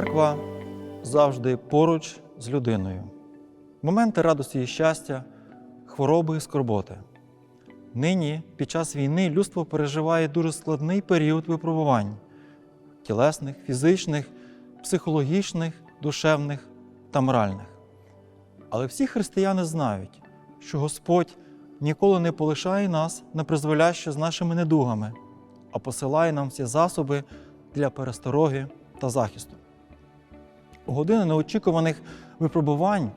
Церква завжди поруч з людиною. Моменти радості і щастя, хвороби і скорботи. Нині, під час війни, людство переживає дуже складний період випробувань тілесних, фізичних, психологічних, душевних та моральних. Але всі християни знають, що Господь ніколи не полишає нас на призволяще з нашими недугами, а посилає нам всі засоби для перестороги та захисту. Години неочікуваних випробувань,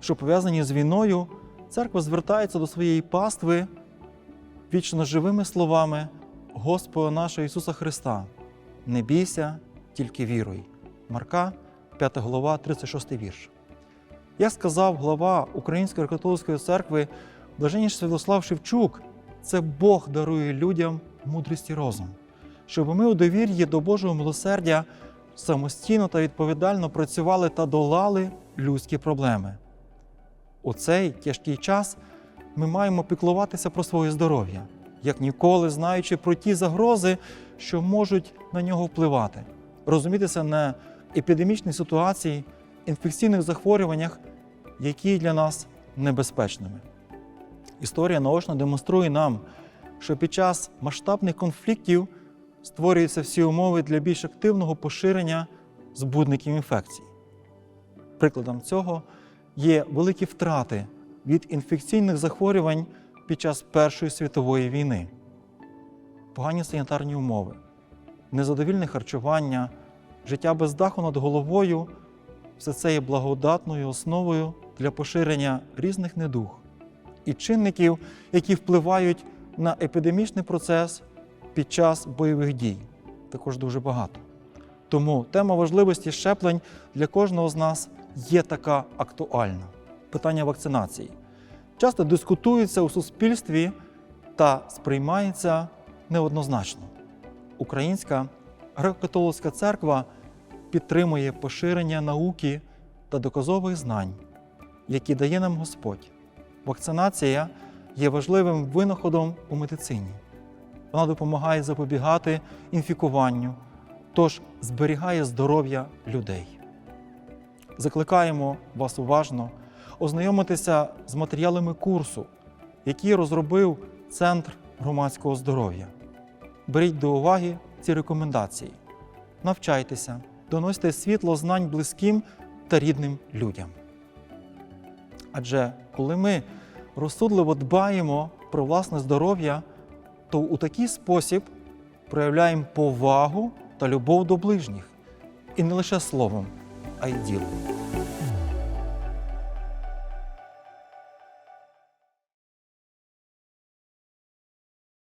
що пов'язані з війною, церква звертається до своєї пастви вічно живими словами Господа нашого Ісуса Христа. Не бійся, тільки віруй. Марка, 5 глава, 36 вірш. Як сказав глава Української католицької церкви Блаженніш Святослав Шевчук, це Бог дарує людям мудрість і розум, щоб ми у довір'ї до Божого милосердя самостійно та відповідально працювали та долали людські проблеми. У цей тяжкий час ми маємо піклуватися про своє здоров'я, як ніколи знаючи про ті загрози, що можуть на нього впливати, розумітися на епідемічній ситуації, інфекційних захворюваннях, які для нас небезпечними. Історія наочно демонструє нам, що під час масштабних конфліктів створюються всі умови для більш активного поширення збудників інфекцій. Прикладом цього є великі втрати від інфекційних захворювань під час Першої світової війни, погані санітарні умови, незадовільне харчування, життя без даху над головою все це є благодатною основою для поширення різних недуг і чинників, які впливають на епідемічний процес під час бойових дій. Також дуже багато. Тому тема важливості щеплень для кожного з нас є така актуальна. Питання вакцинації часто дискутується у суспільстві та сприймається неоднозначно. Українська греко-католицька церква підтримує поширення науки та доказових знань, які дає нам Господь. Вакцинація є важливим винаходом у медицині. Вона допомагає запобігати інфікуванню, тож зберігає здоров'я людей. Закликаємо вас уважно ознайомитися з матеріалами курсу, який розробив Центр громадського здоров'я. Беріть до уваги ці рекомендації, навчайтеся, доносьте світло знань близьким та рідним людям. Адже коли ми розсудливо дбаємо про власне здоров'я, то у такий спосіб проявляємо повагу та любов до ближніх, і не лише словом, а й ділом.